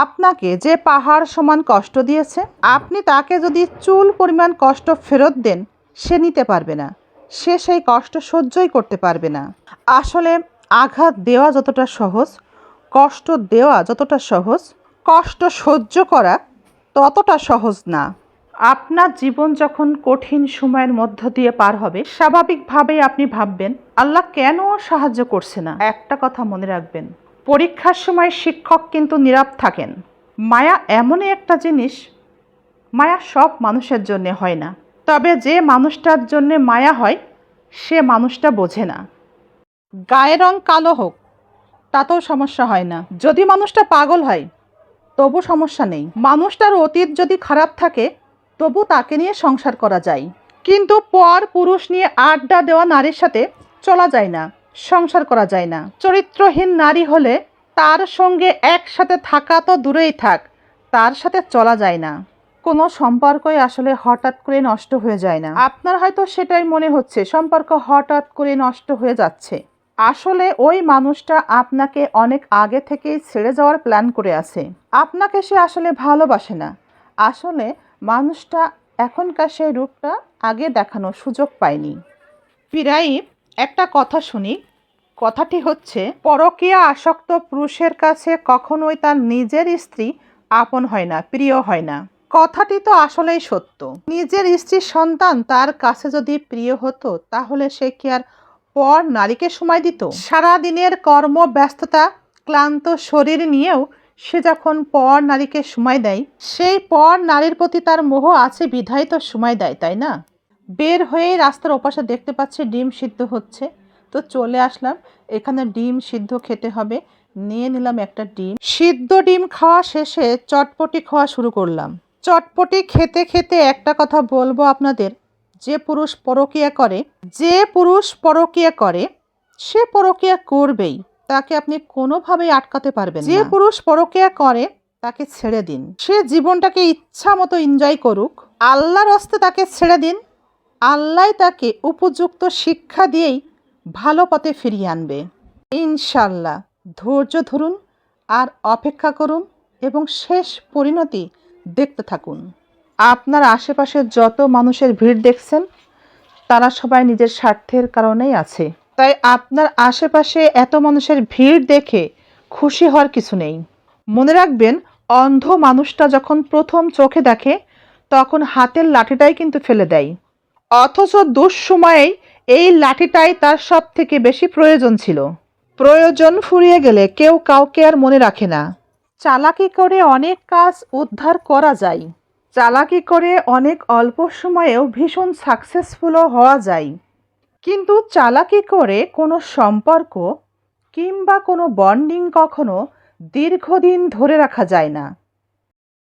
আপনাকে যে পাহাড় সমান কষ্ট দিয়েছে, আপনি তাকে যদি চুল পরিমাণ কষ্ট ফেরত দেন, সে নিতে পারবে না। সে সেই কষ্ট সহ্যই করতে পারবে না। আসলে আঘাত দেওয়া যতটা সহজ, কষ্ট দেওয়া যতটা সহজ, কষ্ট সহ্য করা ততটা সহজ না। আপনার জীবন যখন কঠিন সময়ের মধ্য দিয়ে পার হবে, স্বাভাবিকভাবেই আপনি ভাববেন, আল্লাহ কেন সাহায্য করছে না? একটা কথা মনে রাখবেন পরীক্ষার সময় শিক্ষক কিন্তু নীরব থাকেন। মায়া এমনই একটা জিনিস, মায়া সব মানুষের জন্য হয় না। তবে যে মানুষটার জন্যে মায়া হয়, সে মানুষটা বোঝে না। গায়ের রং কালো হোক, তাতেও সমস্যা হয় না। যদি মানুষটা পাগল হয়, তবু সমস্যা নেই। মানুষটার অতীত যদি খারাপ থাকে, তবু তাকে নিয়ে সংসার করা যায়। কিন্তু পর পুরুষ নিয়ে আড্ডা দেওয়া নারীর সাথে চলা যায় না। সংসার করা যায় না। চরিত্রহীন নারী হলে তার সঙ্গে একসাথে থাকা তো দূরেই থাক, তার সাথে চলা যায় না। কোনো সম্পর্কই আসলে হঠাৎ করে নষ্ট হয়ে যায় না। আপনার হয়তো সেটাই মনে হচ্ছে, সম্পর্ক হঠাৎ করে নষ্ট হয়ে যাচ্ছে। আসলে ওই মানুষটা আপনাকে অনেক আগে থেকেই ছেড়ে যাওয়ার প্ল্যান করে আছে। আপনাকে সে আসলে ভালোবাসে না। আসলে মানুষটা এখনকার সেই রূপটা আগে দেখানোর সুযোগ পায়নি। প্রায়ই একটা কথা শুনি। কথাটি হচ্ছে, পরকীয়া আসক্ত পুরুষের কাছে কখনোই তার নিজের স্ত্রী আপন হয় না, প্রিয় হয় না। কথাটি তো আসলেই সত্য। নিজের স্ত্রীর সন্তান তার কাছে যদি প্রিয় হতো, তাহলে সে কি আর পর নারীকে সময় দিত? সারা দিনের কর্ম, ব্যস্ততা, ক্লান্ত শরীর নিয়েও সে যখন পর নারীকে সময় দেয়, সেই পর নারীর প্রতি তার মোহ আছে, বিধায় তো সময় দেয়, তাই না? বের হয়ে রাস্তার ওপাশে দেখতে পাচ্ছি ডিম সিদ্ধ হচ্ছে। তো চলে আসলাম এখানে ডিম সিদ্ধ খেতে হবে। নিয়ে নিলাম একটা ডিম। সিদ্ধ ডিম খাওয়া শেষে চটপটি খাওয়া শুরু করলাম। চটপটি খেতে খেতে একটা কথা বলব আপনাদের যে পুরুষ পরকিয়া করে যে পুরুষ পরকিয়া করে সে পরকিয়া করবেই। তাকে আপনি কোনোভাবেই আটকাতে পারবেন যে পুরুষ পরকিয়া করে তাকে ছেড়ে দিন। সে জীবনটাকে ইচ্ছা মতো এনজয় করুক। আল্লাহর হস্তে তাকে ছেড়ে দিন। আল্লাহ তাকে উপযুক্ত শিক্ষা দিয়েই ভালো পথে ফিরিয়ে আনবে। ইনশাল্লাহ ধৈর্য ধরুন আর অপেক্ষা করুন এবং শেষ পরিণতি দেখতে থাকুন। আপনার আশেপাশে যত মানুষের ভিড় দেখছেন, তারা সবাই নিজের স্বার্থের কারণেই আছে। তাই আপনার আশেপাশে এত মানুষের ভিড় দেখে খুশি হওয়ার কিছু নেই। মনে রাখবেন, অন্ধ মানুষটা যখন প্রথম চোখে দেখে, তখন হাতের লাঠিটাই কিন্তু ফেলে দেয়। অথচ দুঃসময়েই এই লাঠিটাই তার সব থেকে বেশি প্রয়োজন ছিল। প্রয়োজন ফুরিয়ে গেলে কেউ কাউকে আর মনে রাখে না। চালাকি করে অনেক কাজ উদ্ধার করা যায়। চালাকি করে অনেক অল্প সময়েও ভীষণ সাকসেসফুলও হওয়া যায়। কিন্তু চালাকি করে কোনো সম্পর্ক কিংবা কোনো বন্ডিং কখনো দীর্ঘদিন ধরে রাখা যায় না।